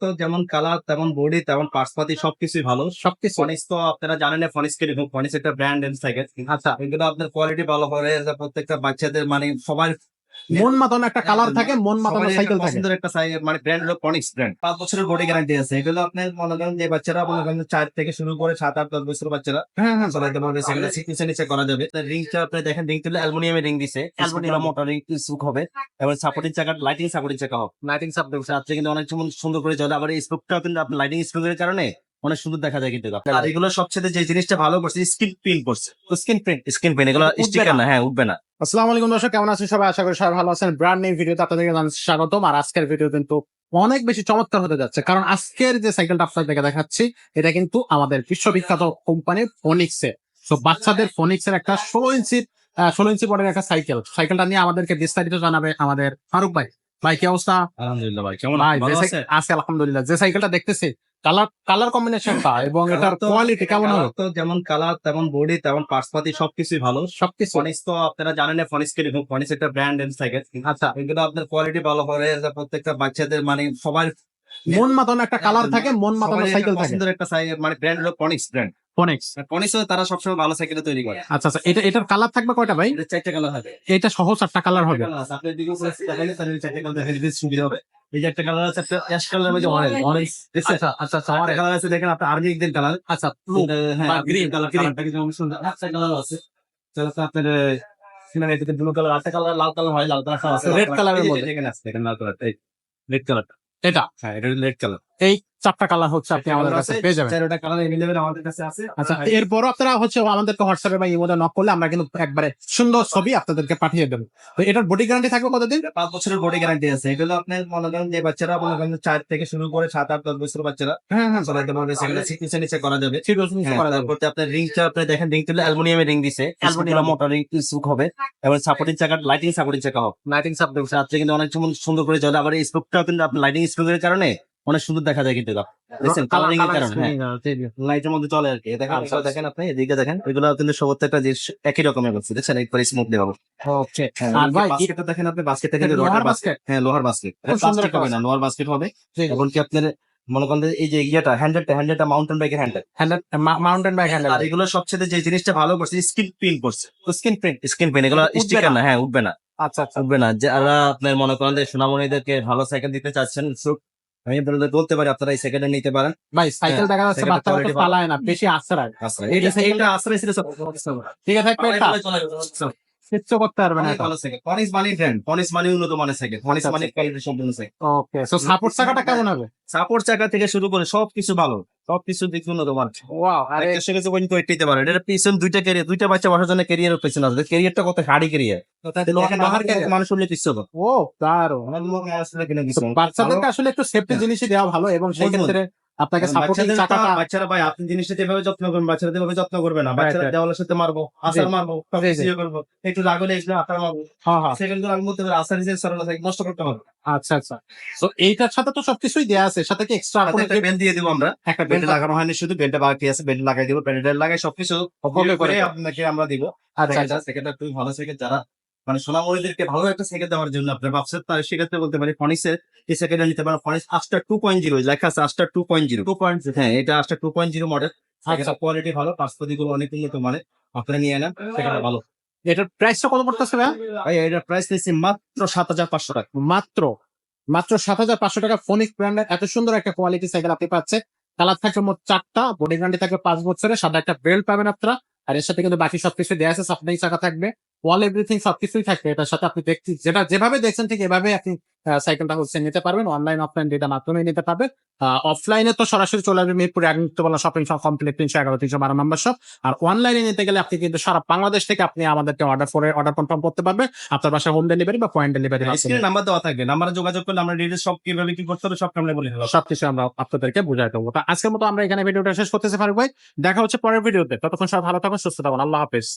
তো যেমন কালার তেমন বডি তেমন পার্সপাতি সবকিছুই ভালো। সবকিছু। ফনিস তো আপনারা জানেন না ফনিক্স কীরকম ফনিক্স একটা ব্র্যান্ড এন্ড সাইকেল আচ্ছা এগুলো আপনার কোয়ালিটি ভালো করে প্রত্যেকটা বাচ্চাদের মানে সবার মন মাতানো একটা কালার থাকে মন মাতানো সাইকেল থাকে। পছন্দের একটা সাইকেল মানে ব্র্যান্ড হলো ফনিক্স ব্র্যান্ড পাঁচ বছরের বডি গ্যারান্টি আছে। এগুলো আপনার মনে করেন যে বাচ্চারা মনে করেন চার থেকে শুরু করে সাত আট দশ বছরের বাচ্চারা হ্যাঁ হ্যাঁ। চালাতে পারবে সেগুলো নিচে নিচে করা যাবে। রিংটা আপনি দেখেন রিং তুলে অ্যালুমিনিয়ামের রিং দিছে। অ্যালুমিনিয়াম মোটর রিং সুক হবে। এবার সাপোর্টিং চাকা লাইটিং সাপোর্টিং চাকা হবে লাইটিং সাপ রাত্রে কিন্তু অনেক সময় সুন্দর করে চলে আবার এই স্পোকটাও কিন্তু আপনার লাইটিং স্পোকের কারণে অনেক সুন্দর দেখা যায় কিন্তু আর এগুলো সবচেয়ে যে জিনিসটা ভালো করছে স্কিন প্রিন্ট করছে। স্ক্রিন প্রিন্ট স্কিন প্রিন্ট এগুলো স্টিকার না। হ্যাঁ উঠবে না। আসসালামু আলাইকুম দর্শক কেমন আছেন সবাই? আশা করি সবাই ভালো আছেন। ব্র্যান্ড নিউ ভিডিওতে আপনাদেরকে জানাচ্ছি স্বাগতম। আর আজকের ভিডিও কিন্তু অনেক বেশি চমৎকার হতে যাচ্ছে। কারণ আজকের যে সাইকেলটা আপনাদেরকে দেখাচ্ছি এটা কিন্তু আমাদের বিশ্ববিখ্যাত কোম্পানি ফোনিক্স এর। তো বাচ্চাদের ফোনিক্স এর একটা ষোলো ইঞ্চির ষোলো ইঞ্চি বড়ের একটা সাইকেল সাইকেলটা নিয়ে আমাদেরকে বিস্তারিত জানাবে আমাদের ফারুক ভাই। ভাই কি অবস্থা? আলহামদুলিল্লাহ ভাই কেমন? আছে আলহামদুলিল্লাহ। যে সাইকেলটা দেখতেছি কালার কালার কম্বিনেশনটা এবং এটার কোয়ালিটি কেমন Colour তো যেমন কালার তেমন বডি তেমন পার্সপাতি সবকিছুই ভালো। সবকিছু। ফনিক্স তো আপনারা জানেন ফনিক্স কীরকম ফনিক্স একটা ব্র্যান্ড এন্ড সাইকেল আচ্ছা। এগুলো আপনার কোয়ালিটি ভালো করে প্রত্যেকটা বাচ্চাদের মানে সবার মন মাতানো একটা কালার থাকে মন মাতানো সাইকেল থাকে। পছন্দের একটা সাইকেল মানে ব্র্যান্ড হলো ফনিক্স ব্র্যান্ড ফোনিক্স ফনিক্স তারা সবসময় ভালো সাইকেল তৈরি করে। আচ্ছা আচ্ছা এটা এটার কালার থাকবে কয়টা ভাই? এটা চারটে কালার হবে। এটা সহ চারটা কালার হবে আপনার দিকে চারটে কালার সুবিধা হবে। এই যে একটা কালার আছে একটা অ্যাশ কালার মধ্যে অরেঞ্জ অরেঞ্জ আচ্ছা আচ্ছা আচ্ছা আমার কালার আছে দেখেন আপনার আর্মি একদিন কালার আচ্ছা। হ্যাঁ গ্রিন কালার। কালারটা কিছু সুন্দর আচ্ছা কালার আছে। তাহলে তো আপনার সিনারি এটাতে ব্লু কালার আছে কালার লাল কালার হয় লাল কালার আছে। রেড কালারের মধ্যে। এখানে আছে দেখেন লাল কালার রেড কালারটা এটা। হ্যাঁ এটা রেড কালার এই চারটা কালার হচ্ছে আপনি আমাদের কাছে পেয়ে যাবেন। চারটা কালার এভেলেবেল আমাদের কাছে আছে। আচ্ছা এরপরও আপনারা হচ্ছে আমাদেরকে হোয়াটসঅ্যাপে বা ইমোতে নক করলে আমরা কিন্তু একবারে সুন্দর ছবি আপনাদেরকে পাঠিয়ে দেবো। তো এটার বডি গ্যারান্টি থাকবে কতদিন? পাঁচ বছরের বডি গ্যারান্টি আছে। এগুলো আপনার মনে করেন যে বাচ্চারা মনে করেন চার থেকে শুরু করে সাত আট দশ বছর বাচ্চারা হ্যাঁ হ্যাঁ। চালাতে পারবে সেগুলো নিচে নিচে করা যাবে। ঠিক আছে হ্যাঁ, করা যাবে। তারপরে আপনার রিংটা আপনি দেখেন রিং তুলে অ্যালুমিনিয়ামের রিং দিছে। অ্যালুমিনিয়াম মোটর রিং সুক হবে। এবং সাপোর্টিং চাকা লাইটিং সাপোর্টিং চাকা হবে লাইটিং সাপ দেবো রাত্রে কিন্তু অনেক সময় সুন্দর করে চলে আবার এই স্পোকটাও কিন্তু আপনার লাইটিং স্পোকের কারণে অনেক সুন্দর দেখা যায় কিন্তু দেখছেন কালারিং এর কারণে হ্যাঁ। লাইটের মধ্যে চলে আর কি। দেখেন আচ্ছা, দেখেন আপনি এদিকে দেখেন এগুলো কিন্তু একই রকমের দেখছেন? একবার স্মুথলি হবে। ওকে হ্যাঁ, আর ভাই বাস্কেটটা দেখেন আপনি লোহার বাস্কেট হ্যাঁ লোহার বাস্কেট প্লাস্টিক হবে না লোহার বাস্কেট হবে। এমনকি আপনার মনে করেন এই যে ইয়েটা হ্যান্ডেলটা হ্যান্ডেলটা মাউন্টেন বাইকের হ্যান্ডেল মাউন্টেন বাইক হ্যান্ডেল আর এগুলো সবচেয়ে যে জিনিসটা ভালো করছে স্কিন প্রিন্ট করছে। স্ক্রিন প্রিন্ট স্কিন প্রিন্ট এগুলো স্টিকার না। হ্যাঁ উঠবে না। আচ্ছা আচ্ছা। উঠবে না। যারা আপনার মনে করেন যে সোনামণিদেরকে ভালো সাইকেল দিতে চাচ্ছেন আমি আপনাদের বলতে পারি আপনারা এই নিতে পারেন। ভাই সাইকেল হ্যাঁ, দেখা যাচ্ছে বাচ্চা ভালো। পালায় না বেশি আশ্রয়। এটা আশ্রয় ছিল। ঠিক আছে কিচ্ছু করতে পারবে না মানি মানি উন্নত মানের সাইকেল আচ্ছা, মানি সম্পূর্ণ সাইকেল ওকে সো সাপোর্ট চাকাটা কেমন হবে? সাপোর্ট চাকা থেকে শুরু করে সবকিছু ভালো। সবকিছু দিক উন্নত তোমার? ওয়াও আর একটা সে কিছু পর্যন্ত এটাইতে পারে। এটা পিছন দুইটা ক্যারিয়ার দুইটা বাচ্চা বসার জন্য ক্যারিয়ার পেছনে আছে। ক্যারিয়ারটা কত হাড়ি ক্যারিয়ার? মানুষ উল্লেখ ইচ্ছে ও দারুণ। বাচ্চাদেরকে আসলে একটু সেফটি হ্যাঁ। জিনিসই দেওয়া ভালো এবং সেই ক্ষেত্রে আপনাকে সাপোর্টিং চাকাটা বাচ্চারা ভাই আপনি জিনিসটা যেভাবে যত্ন করবেন বাচ্চারা যেভাবে যত্ন করবে না। বাচ্চারা দেওয়ালের সাথে মারবো আসার মারবো সব জি, জি। কিছু ইয়ে করব। একটু রাগ হলে আসার মারবো। হ্যাঁ হ্যাঁ। সেকেন্ড আমি বলতে পারি আসার নিজের সরল আছে নষ্ট করতে হবে। আচ্ছা আচ্ছা। তো এইটার সাথে তো সবকিছুই দেয়া আছে সাথে কি এক্সট্রা সাথে একটা বেল দিয়ে দিব আমরা। একটা বেল্ট বেল্ট লাগানো হয়নি শুধু বেল্টটা বাকি আছে বেল্ট লাগাই দিব। বেল্ট লাগাই সবকিছু করে আপনাকে আমরা দিব। আচ্ছা আচ্ছা। সেকেন্ডটা খুবই ভালো যারা মানে সোনামণিদেরকে ভালো একটা সাইকেল দেওয়ার জন্য আপনার ভাবছেন তার সেক্ষেত্রে বলতে পারি ফনিক্সের এই সাইকেলটা নিতে পারেন। Phoenix aster two point zero লেখা আছে aster two point zero two point হ্যাঁ এটা aster two point zero model quality ভালো পাঁচপতি গুলো অনেক উন্নত মানে আপনারা নিয়ে নেন সেখানে ভালো। এটার প্রাইসটা কত পড়তেছে ভাই ভাই এটার প্রাইস নিয়েছি মাত্র সাত হাজার পাঁচশো টাকা। মাত্র মাত্র সাত হাজার পাঁচশো টাকা ফোনিক ব্র্যান্ডের এত সুন্দর একটা কোয়ালিটি সাইকেল আপনি পাচ্ছেন। কালার থাকবে মোট চারটা বডি গ্যারান্টি থাকবে পাঁচ বছরের সাদা একটা বেল্ট পাবেন আপনারা। আর এর সাথে কিন্তু বাকি সবকিছু দেওয়া আছে সাপ্লাই চাকা থাকবে। ওয়াল এভরিথিং সবকিছুই থাকবে এটার সাথে আপনি দেখছি যেটা যেভাবে দেখছেন ঠিক এভাবে আপনি সাইকেলটা হচ্ছে নিতে পারবেন। অনলাইন অফলাইন যেটা মাধ্যমে নিতে পারবেন। অফলাইনে তো সরাসরি চলে আসবে মিরপুর এক মুক্তবলা শপিং শপ কমপ্লিট তিনশো এগারো তিনশো বারো নম্বর শপ আর অনলাইনে নিতে গেলে আপনি কিন্তু সারা বাংলাদেশ থেকে আপনি আমাদেরকে অর্ডার করে অর্ডার কনফার্ম করতে পারবেন। আপনার বাসায় হোম ডেলিভারি বা পয়েন্ট ডেলিভারি স্ক্রিনে নাম্বার দেওয়া থাকবে। নাম্বারে যোগাযোগ করলে আমরা ডিটেলস সব কীভাবে কি করতে হবে সব আমরা বলে দেবো। সবকিছু আমরা আপনাদেরকে বুঝাই দেবো। তো আজকের মতো আমরা এখানে ভিডিওটা শেষ করতেছি ফারুক ভাই। দেখা হচ্ছে পরের ভিডিওতে ততক্ষণ সব ভালো থাকুন সুস্থ থাকুন। আল্লাহ হাফেজ।